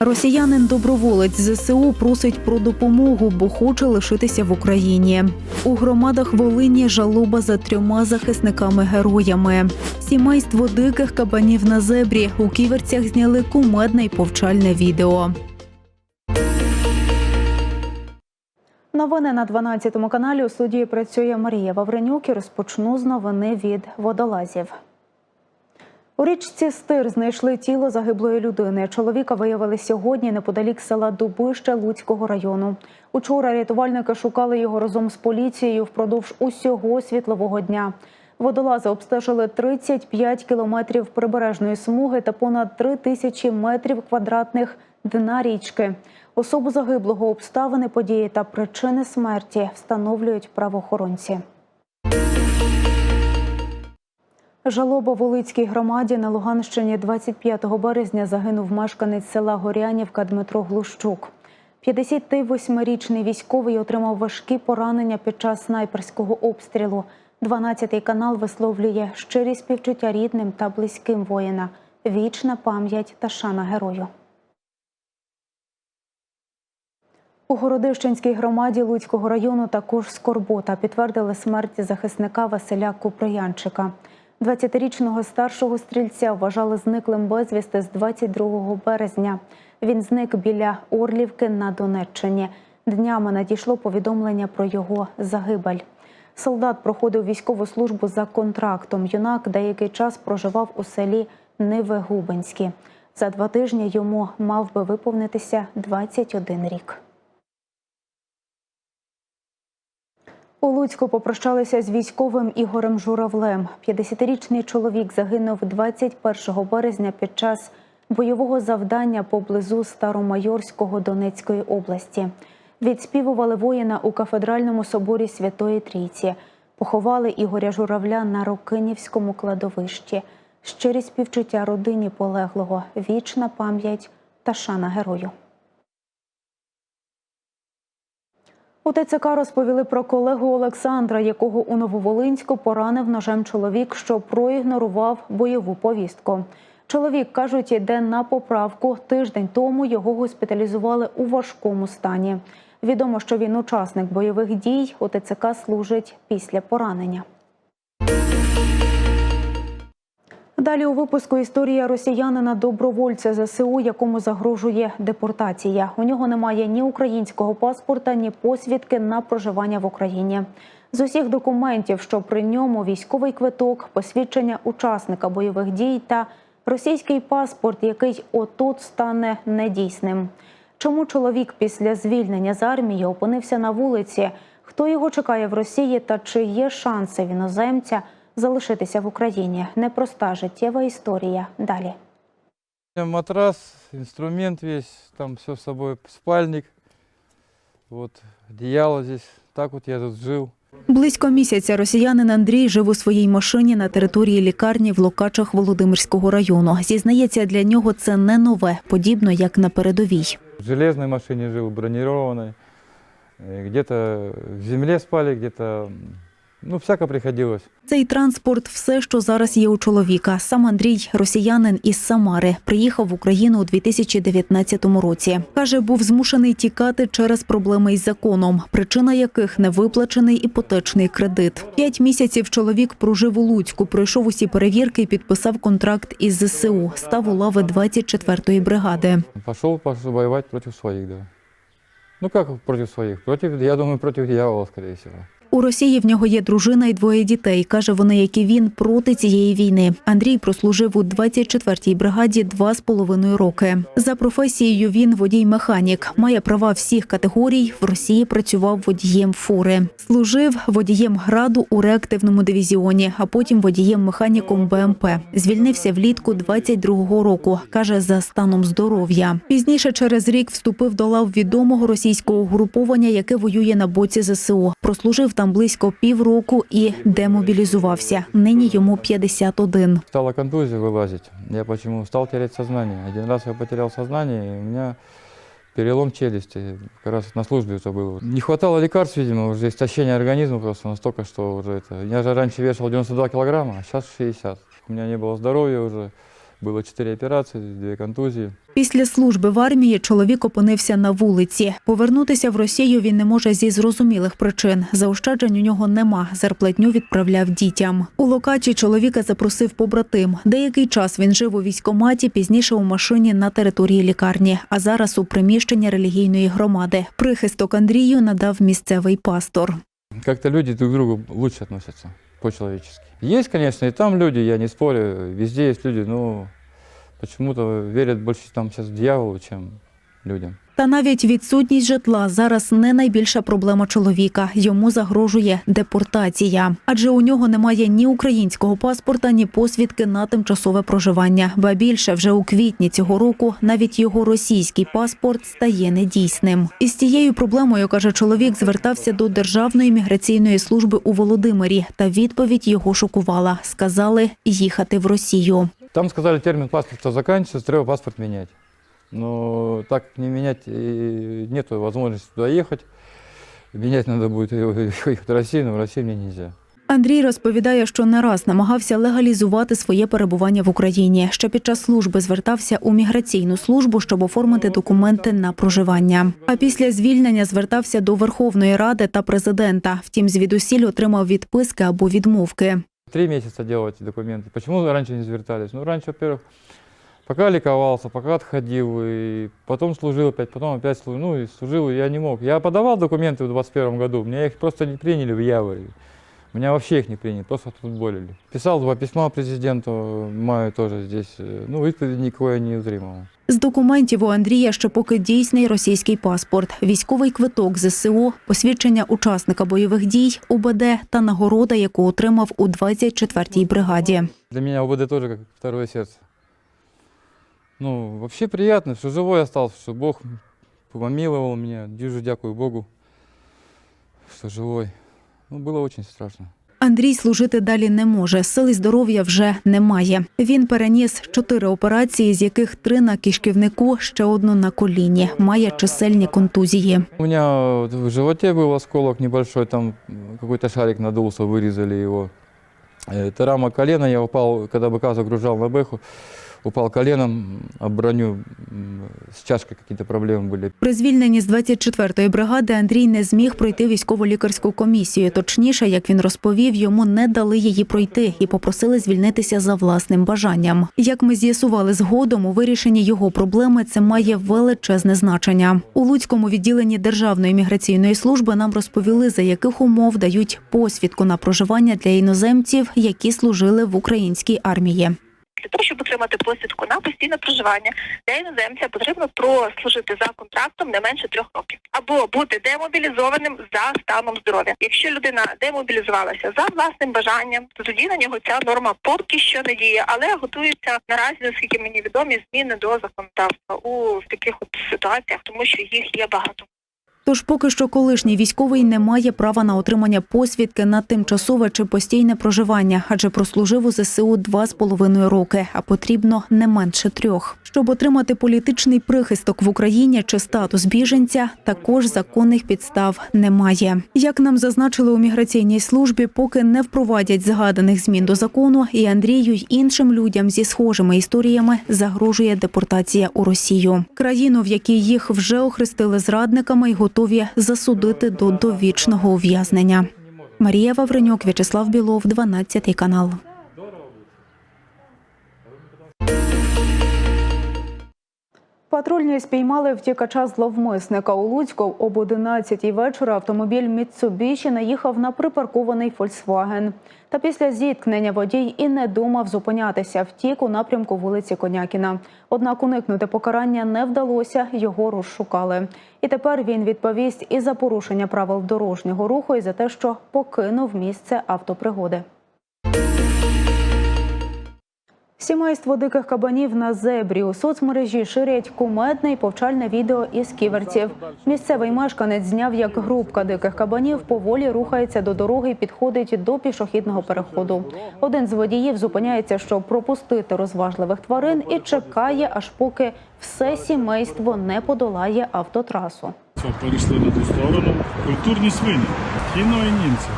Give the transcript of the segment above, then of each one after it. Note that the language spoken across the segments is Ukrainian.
Росіянин доброволець ЗСУ просить про допомогу, бо хоче лишитися в Україні. У громадах Волині жалоба за трьома захисниками-героями. Сімейство диких кабанів на зебрі у ківерцях зняли кумедне й повчальне відео. Новини на 12 каналі у студії працює Марія Вавренюк і розпочну з новини від водолазів. У річці Стир знайшли тіло загиблої людини. Чоловіка виявили сьогодні неподалік села Дубище Луцького району. Учора рятувальники шукали його разом з поліцією впродовж усього світлового дня. Водолази обстежили 35 кілометрів прибережної смуги та понад 3 тисячі метрів квадратних дна річки. Особу загиблого обставини події та причини смерті встановлюють правоохоронці. Жалоба Волицькій громаді на Луганщині 25 березня загинув мешканець села Горянівка Дмитро Глущук. 58-річний військовий отримав важкі поранення під час снайперського обстрілу. 12-й канал висловлює щирі співчуття рідним та близьким воїна. Вічна пам'ять та шана герою. У Городищенській громаді Луцького району також скорбота підтвердили смерть захисника Василя Куприянчика. 20-річного старшого стрільця вважали зниклим безвісти з 22 березня. Він зник біля Орлівки на Донеччині. Днями надійшло повідомлення про його загибель. Солдат проходив військову службу за контрактом. Юнак деякий час проживав у селі Невегубинські. За два тижні йому мав би виповнитися 21 рік. У Луцьку попрощалися з військовим Ігорем Журавлем. 50-річний чоловік загинув 21 березня під час бойового завдання поблизу Старомайорського Донецької області. Відспівували воїна у кафедральному соборі Святої Трійці. Поховали Ігоря Журавля на Рокинівському кладовищі. Щирі співчуття родині полеглого, вічна пам'ять та шана герою. У розповіли про колегу Олександра, якого у Нововолинську поранив ножем чоловік, що проігнорував бойову повістку. Чоловік кажуть, іде на поправку. Тиждень тому його госпіталізували у важкому стані. Відомо, що він учасник бойових дій. У служить після поранення. Далі у випуску історія росіянина добровольця ЗСУ, якому загрожує депортація. У нього немає ні українського паспорта, ні посвідки на проживання в Україні. З усіх документів, що при ньому військовий квиток, посвідчення учасника бойових дій та російський паспорт, який отут стане недійсним. Чому чоловік після звільнення з армії опинився на вулиці? Хто його чекає в Росії та чи є шанси іноземця? Залишитися в Україні. Непроста життєва історія. Далі. Матрас, инструмент весь, там все с собой, спальник, вот, одеяло здесь. Так вот я тут жил. Близько місяця росіянин Андрій жив у своїй машині на території лікарні в Локачах Володимирського району. Зізнається, для нього це не нове, подібно як на передовій. В железной машине жил, бронированной. Э, Где-то в земле спали, где-то, ну, всяко приходилось. Цей транспорт все, що зараз є у чоловіка. Сам Андрій, росіянин із Самари, приїхав в Україну у 2019 році. Каже, був змушений тікати через проблеми із законом, причина яких невиплачений іпотечний кредит. П'ять місяців чоловік прожив у Луцьку, пройшов усі перевірки і підписав контракт із ЗСУ. Став у лави 24-ї бригади. Пошел воевать против своих, да. Ну как против своих? Против, я думаю, против дьявола, скорее всего. У Росії в нього є дружина і двоє дітей. Каже, вони, як і він, проти цієї війни. Андрій прослужив у 24-й бригаді два з половиною роки. За професією він водій-механік. Має права всіх категорій. В Росії працював водієм фури. Служив водієм граду у реактивному дивізіоні, а потім водієм-механіком БМП. Звільнився влітку 22-го року. каже, за станом здоров'я. Пізніше через рік вступив до лав відомого російського угруповання, яке воює на боці ЗСУ. Прослужив там близько півроку і демобілізувався. Нині йому 51. Стала контузия вылазить. Я почему? Стал терять сознание. Один раз я потерял сознание, и у меня перелом челюсти. Как раз на службе это было. Не хватало лекарств, видимо, уже истощение организма просто настолько, что уже это... Я же раньше вешал 92 килограмма, а сейчас 60. У меня не было здоровья уже. Было четыре операции, две контузии. Після служби в армії чоловік опинився на вулиці. Повернутися в Росію він не може зі зрозумілих причин. Заощаджень у нього нема. Зарплатню відправляв дітям. У локачі чоловіка запросив побратим. Деякий час він жив у військкоматі, пізніше у машині на території лікарні, а зараз у приміщенні релігійної громади. Прихисток Андрію надав місцевий пастор. Как-то люди друг к другу лучше относятся по-человечески. Есть, конечно, и там люди, я не спорю, везде есть люди, но почему-то верят больше там сейчас дьяволу, чем людям. Та навіть відсутність житла зараз не найбільша проблема чоловіка. Йому загрожує депортація, адже у нього немає ні українського паспорта, ні посвідки на тимчасове проживання. Ба більше вже у квітні цього року навіть його російський паспорт стає недійсним. Із цією проблемою каже чоловік, звертався до Державної міграційної служби у Володимирі, та відповідь його шокувала. Сказали їхати в Росію. Там сказали, термин паспорта заканчивается, треба паспорт менять. Но так как не менять, и нету возможности туда ехать. Менять надо будет ехать в Россию, но в Россию мне нельзя. Андрій розповідає, що не раз намагався легалізувати своє перебування в Україні. Ще під час служби звертався у міграційну службу, щоб оформити документи на проживання. А після звільнення звертався до Верховної Ради та президента. Втім, звідусіль отримав відписки або відмовки. Три месяца делал эти документы. Почему раньше не звертались? Ну, раньше, во-первых, пока ликовался, пока отходил, и потом служил опять, потом опять служил. Ну, и служил, и я не мог. Я подавал документы в 21 году, меня их просто не приняли в Яворе. Меня вообще их не приняли, просто отфутболили. Писал два письма президенту, маю тоже здесь. э, Ну, відповіді никакой не отримал. З документів у Андрія ще поки дійсний російський паспорт, військовий квиток ЗСУ, посвідчення учасника бойових дій, УБД та нагорода, яку отримав у 24-й бригаді. Для меня УБД тоже как второе сердце. Ну, вообще приятно, что живой остался, что Бог помиловал меня. Дюжу дякую Богу, что живой. Ну, было очень страшно. Андрій служити далі не може. Сили здоров'я вже немає. Він переніс чотири операції, з яких три на кишківнику, ще одну на коліні. Має чисельні контузії. У меня вот в животе был осколок небольшой, там м, какой-то шарик надулся, вырезали его. Э, Это рама колена, я упал, когда быка загружал на бэху, упал коленом об броню, м, с чашкой какие-то проблемы были. При звільненні з 24-ї бригади Андрій не зміг пройти військово-лікарську комісію. Точніше, як він розповів, йому не дали її пройти і попросили звільнитися за власним бажанням. Як ми з'ясували згодом, у вирішенні його проблеми це має величезне значення. У Луцькому відділенні Державної міграційної служби нам розповіли, за яких умов дають посвідку на проживання для іноземців, які служили в українській армії. Для того, щоб отримати посвідку на постійне проживання для іноземця потрібно прослужити за контрактом не менше трьох років або бути демобілізованим за станом здоров'я. Якщо людина демобілізувалася за власним бажанням, то тоді на нього ця норма поки що не діє, але готуються наразі, наскільки мені відомі, зміни до законодавства у таких от ситуаціях, тому що їх є багато. Тож поки що колишній військовий не має права на отримання посвідки на тимчасове чи постійне проживання, адже прослужив у ЗСУ два з половиною роки, а потрібно не менше трьох. Щоб отримати політичний прихисток в Україні чи статус біженця, також законних підстав немає. Як нам зазначили у міграційній службі, поки не впровадять згаданих змін до закону, і Андрію й іншим людям зі схожими історіями загрожує депортація у Росію, країну, в якій їх вже охрестили зрадниками і готові засудити до довічного ув'язнення. Марія Вавренюк, В'ячеслав Білов, 12 канал. Патрульні спіймали втікача зловмисника у Луцьку. Об 11-й вечора автомобіль Мітсубіші наїхав на припаркований Фольксваген. Та після зіткнення водій і не думав зупинятися. Втік у напрямку вулиці Конякіна. Однак уникнути покарання не вдалося, його розшукали. І тепер він відповість і за порушення правил дорожнього руху, і за те, що покинув місце автопригоди. Сімейство диких кабанів на зебрі у соцмережі ширять кумедне і повчальне відео із ківерців. Місцевий мешканець зняв, як групка диких кабанів поволі рухається до дороги і підходить до пішохідного переходу. Один з водіїв зупиняється, щоб пропустити розважливих тварин, і чекає, аж поки все сімейство не подолає автотрасу. Перейшли на ту сторону. Культурні свині. Кіно і німці.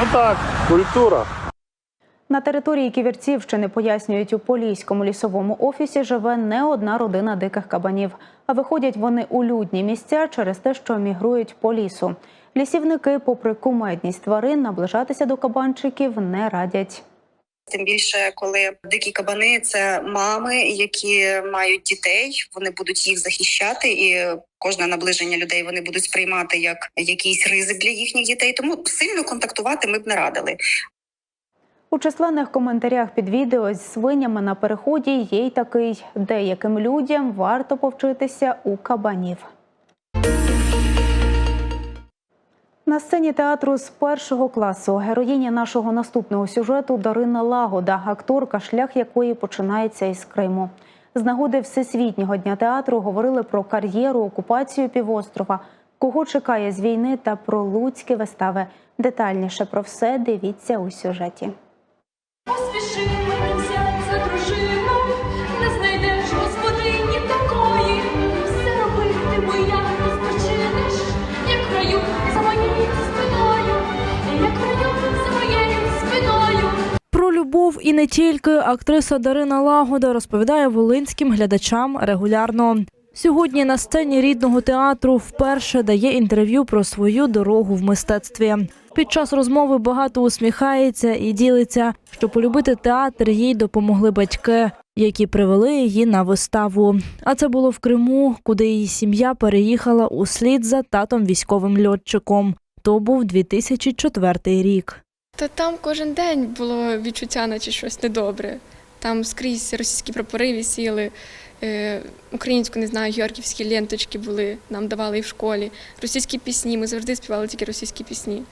Ну так, культура. На території Ківерцівщини пояснюють, у Поліському лісовому офісі живе не одна родина диких кабанів, а виходять вони у людні місця через те, що мігрують по лісу. Лісівники, попри кумедність тварин, наближатися до кабанчиків не радять. Тим більше, коли дикі кабани це мами, які мають дітей, вони будуть їх захищати, і кожне наближення людей вони будуть сприймати як якийсь ризик для їхніх дітей. Тому сильно контактувати ми б не радили. У численних коментарях під відео з свинями на переході є й такий: деяким людям варто повчитися у кабанів. На сцені театру з першого класу героїня нашого наступного сюжету Дарина Лагода, акторка, шлях якої починається із Криму. З нагоди Всесвітнього дня театру говорили про кар'єру, окупацію півострова, кого чекає з війни та про луцькі вистави. Детальніше про все дивіться у сюжеті. Поспіши за дружину, не знайдеш господині такої, все робитиму я не спочинеш, як в за моєю спиною, як в за моєю спиною. Про любов і не тільки актриса Дарина Лагода розповідає волинським глядачам регулярно. Сьогодні на сцені рідного театру вперше дає інтерв'ю про свою дорогу в мистецтві. Під час розмови багато усміхається і ділиться, що полюбити театр їй допомогли батьки, які привели її на виставу. А це було в Криму, куди її сім'я переїхала услід за татом військовим льотчиком. То був 2004 рік. Та там кожен день було відчуття, наче щось недобре. Там скрізь російські прапори висіли, е, українську, не знаю, георгівські ленточки були, нам давали і в школі. Російські пісні, ми завжди співали тільки російські пісні.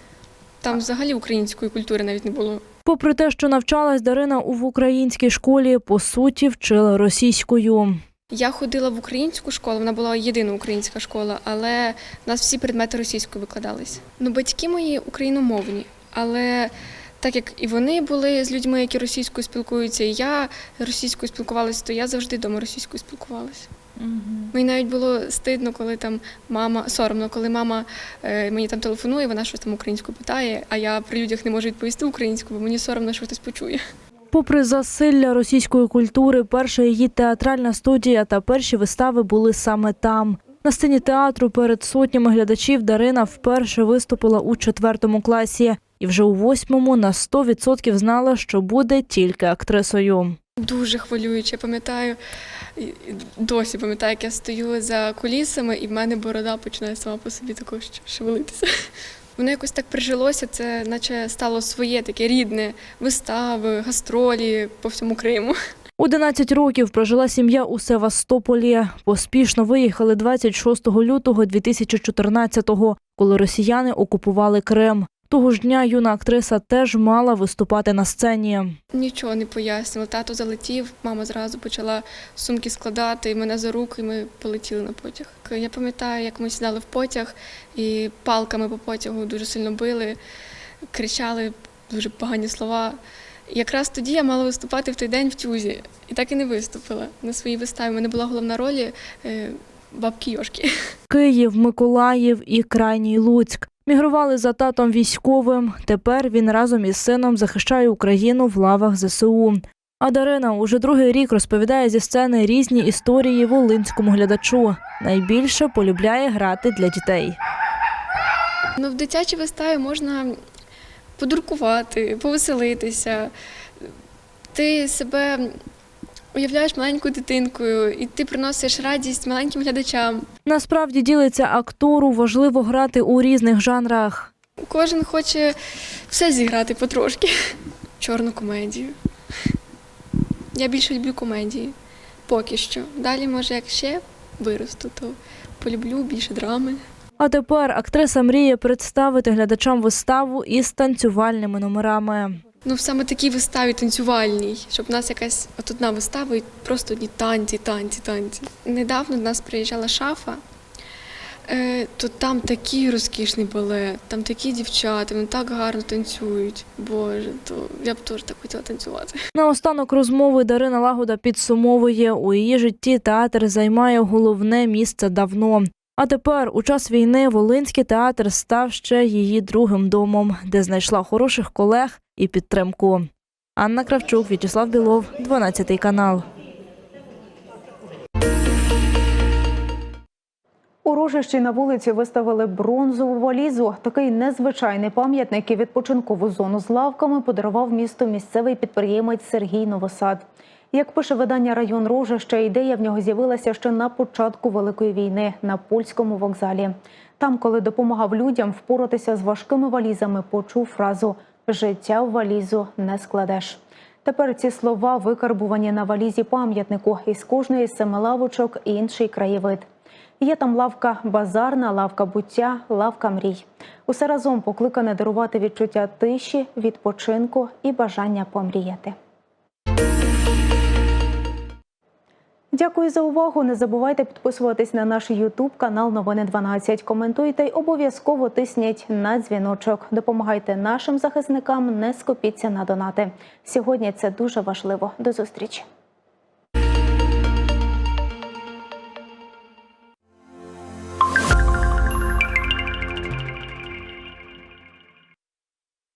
Там взагалі української культури навіть не було. Попри те, що навчалась Дарина в українській школі, по суті, вчила російською. Я ходила в українську школу, вона була єдина українська школа, але в нас всі предмети російською викладались. Ну, батьки мої україномовні, але так як і вони були з людьми, які російською спілкуються, і я російською спілкувалася, то я завжди вдома російською спілкувалася. Мені навіть було стидно, коли там мама соромно, коли мама е, мені там телефонує, вона щось там українською питає, а я при людях не можу відповісти українською, бо мені соромно, що хтось почує. Попри засилля російської культури, перша її театральна студія та перші вистави були саме там. На сцені театру перед сотнями глядачів Дарина вперше виступила у четвертому класі і вже у восьмому на 100% знала, що буде тільки актрисою. Дуже хвилююче. Пам'ятаю, досі пам'ятаю, як я стою за кулісами, і в мене борода починає сама по собі також шевелитися. Воно якось так прижилося, це наче стало своє таке рідне вистави, гастролі по всьому Криму. 11 років прожила сім'я у Севастополі. Поспішно виїхали 26 лютого 2014-го, коли росіяни окупували Крим. Того ж дня юна актриса теж мала виступати на сцені. Нічого не пояснювала. Тато залетів, мама зразу почала сумки складати, і мене за руки, і ми полетіли на потяг. Я пам'ятаю, як ми сідали в потяг і палками по потягу дуже сильно били, кричали дуже погані слова. І якраз тоді я мала виступати в той день в тюзі, і так і не виступила на своїй виставі. У мене була головна роль е, бабки Йошки. Київ, Миколаїв і крайній Луцьк. Мігрували за татом військовим. Тепер він разом із сином захищає Україну в лавах ЗСУ. А Дарина уже другий рік розповідає зі сцени різні історії волинському глядачу. Найбільше полюбляє грати для дітей. Ну, в дитячій виставі можна подуркувати, повеселитися. Ти себе уявляєш маленькою дитинкою, і ти приносиш радість маленьким глядачам. Насправді ділиться актору важливо грати у різних жанрах. Кожен хоче все зіграти потрошки. Чорну комедію. Я більше люблю комедії. Поки що. Далі, може, як ще виросту, то полюблю більше драми. А тепер актриса мріє представити глядачам виставу із танцювальними номерами. Ну, саме такій виставі танцювальній, щоб у нас якась от одна вистава і просто одні танці, танці, танці. Недавно до нас приїжджала шафа, е, то там такий розкішний балет, там такі дівчата, вони так гарно танцюють. Боже, то я б теж так хотіла танцювати. Наостанок розмови Дарина Лагода підсумовує, у її житті театр займає головне місце давно. А тепер, у час війни, Волинський театр став ще її другим домом, де знайшла хороших колег і підтримку. Анна Кравчук, В'ячеслав Білов, 12 канал. У Рожищі на вулиці виставили бронзову валізу. Такий незвичайний пам'ятник і відпочинкову зону з лавками подарував місту місцевий підприємець Сергій Новосад. Як пише видання район Рожища, ідея в нього з'явилася ще на початку Великої війни на польському вокзалі. Там, коли допомагав людям впоратися з важкими валізами, почув фразу Життя в валізу не складеш. Тепер ці слова викарбувані на валізі пам'ятнику із кожної з семи лавочок інший краєвид. Є там лавка базарна, лавка буття, лавка мрій. Усе разом покликане дарувати відчуття тиші, відпочинку і бажання помріяти. Дякую за увагу. Не забувайте підписуватись на наш Ютуб канал Новини 12. Коментуйте й обов'язково тисніть на дзвіночок. Допомагайте нашим захисникам, не скупіться на донати. Сьогодні це дуже важливо. До зустрічі.